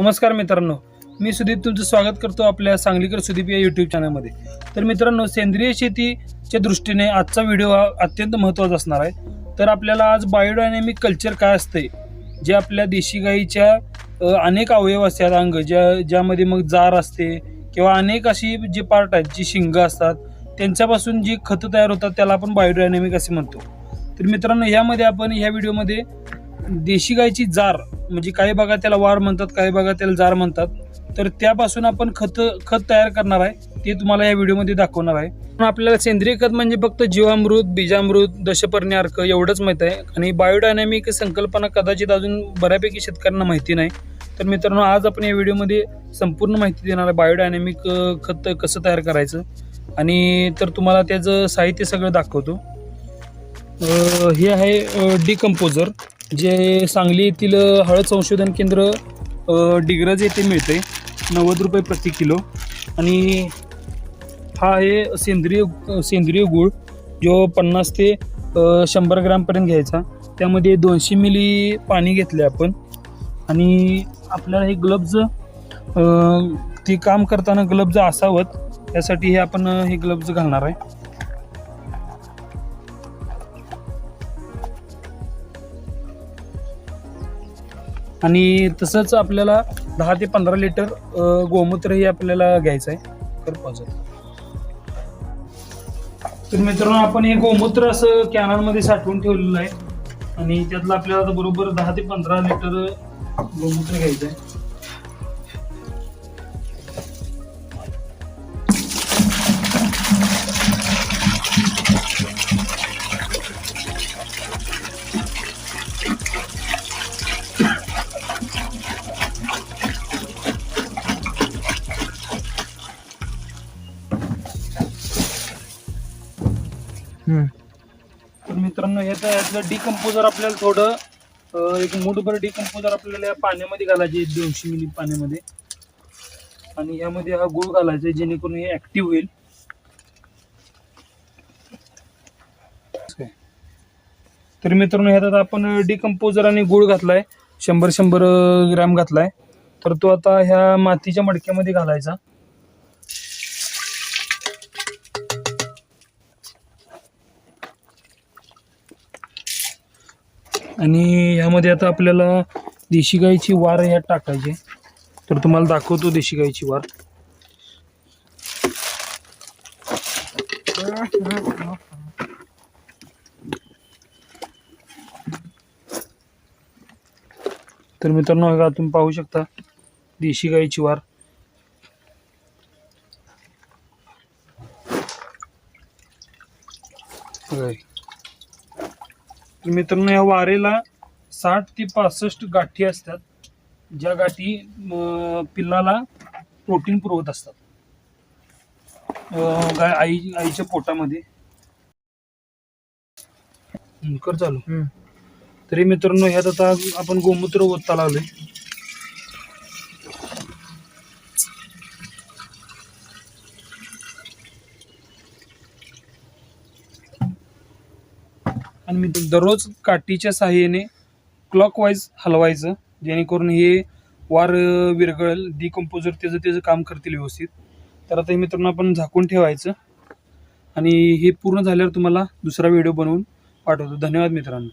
नमस्कार मित्रांनो मी सुदीप तुमचं स्वागत करतो आपल्या सांगलीकर सुदीप या यूट्यूब चॅनलमध्ये तर मित्रांनो सेंद्रिय शेतीच्या दृष्टीने आजचा व्हिडिओ हा अत्यंत महत्त्वाचा असणार आहे. तर आपल्याला आज बायोडायनॅमिक कल्चर काय असते जे आपल्या देशी गाईच्या अनेक अवयव असतात अंग ज्या ज्यामध्ये मग जार असते किंवा अनेक अशी जे पार्ट आहेत जी शिंग असतात त्यांच्यापासून जी खतं तयार होतात त्याला आपण बायोडायनॅमिक असे म्हणतो. तर मित्रांनो यामध्ये आपण ह्या व्हिडिओमध्ये देशी गायची जार म्हणजे काही भागात त्याला वार म्हणतात काही भागात त्याला जार म्हणतात तर त्यापासून आपण खत खत तयार करणार आहे. ते तुम्हाला या व्हिडिओमध्ये दाखवणार आहे. पण आपल्याला सेंद्रिय खत म्हणजे फक्त जीवामृत बीजामृत दशपर्णी अर्क एवढंच माहीत आहे. आणि बायोडायनॅमिक संकल्पना कदाचित अजून बऱ्यापैकी शेतकऱ्यांना माहिती नाही. तर मित्रांनो आज आपण या व्हिडिओमध्ये संपूर्ण माहिती देणार आहे बायोडायनॅमिक खत कसं तयार करायचं. आणि तर तुम्हाला त्याचं साहित्य सगळं दाखवतो. हे आहे डिकम्पोजर जे सांगली येथील हळद संशोधन केंद्र डिग्रज येथे मिळते नव्वद रुपये प्रति किलो. आणि हा आहे सेंद्रिय सेंद्रिय गूळ जो पन्नास ते शंभर ग्रामपर्यंत घ्यायचा. त्यामध्ये दोनशे मिली पाणी घेतले आपण. आणि आपल्याला हे ग्लब्ज ते काम करताना ग्लब्ज असावं. यासाठी हे आपण हे ग्लब्ज घालणार आहे. आणि तसंच आपल्याला दहा ते पंधरा लिटर गोमूत्रही आपल्याला घ्यायचं आहे तर पाहिजे तर मित्रांनो आपण हे गोमूत्र असं कॅनलमध्ये साठवून ठेवलेलं आहे. आणि त्यातलं आपल्याला बरोबर दहा ते पंधरा लिटर गोमूत्र घ्यायचं आहे तर मित्रांनो हे तर यातलं डिकम्पोजर आपल्याला थोडं एक मूठभर डिकम्पोजर आपल्याला या पाण्यामध्ये घालायचे दोनशे मिली पाण्यामध्ये. आणि यामध्ये हा गुळ घालायचा आहे, जेणेकरून हे ऍक्टिव्ह होईल. तर मित्रांनो ह्यात आता आपण डिकम्पोजर आणि गुळ घातलाय. शंभर शंभर ग्रॅम घातलाय. तर तो आता ह्या मातीच्या मडक्यामध्ये घालायचा. आणि ह्यामध्ये आता आपल्याला देशी गाईची वार ह्यात टाकायची. तर तुम्हाला दाखवतो देशी गाईची वार. तर मित्रांनो का तुम्ही पाहू शकता देशी गाईची वार. बघा तर मित्रांनो या वारेला साठ ते पासष्ट गाठी असतात. ज्या गाठी पिल्लाला प्रोटीन पुरवत असतात. गाय आई आईच्या पोटामध्ये. कर चालू. तरी मित्रांनो ह्यात आता आपण गोमूत्र ओतता लागलोय. आणि मी दररोज काठीच्या साहाय्याने क्लॉकवाईज हलवायचं जेणेकरून हे वार विरघळेल डिकम्पोजर त्याचं त्याचं काम करतील व्यवस्थित. तर आता हे मित्रांनो आपण झाकून ठेवायचं. आणि हे पूर्ण झाल्यावर तुम्हाला दुसरा व्हिडिओ बनवून पाठवतो. धन्यवाद मित्रांनो.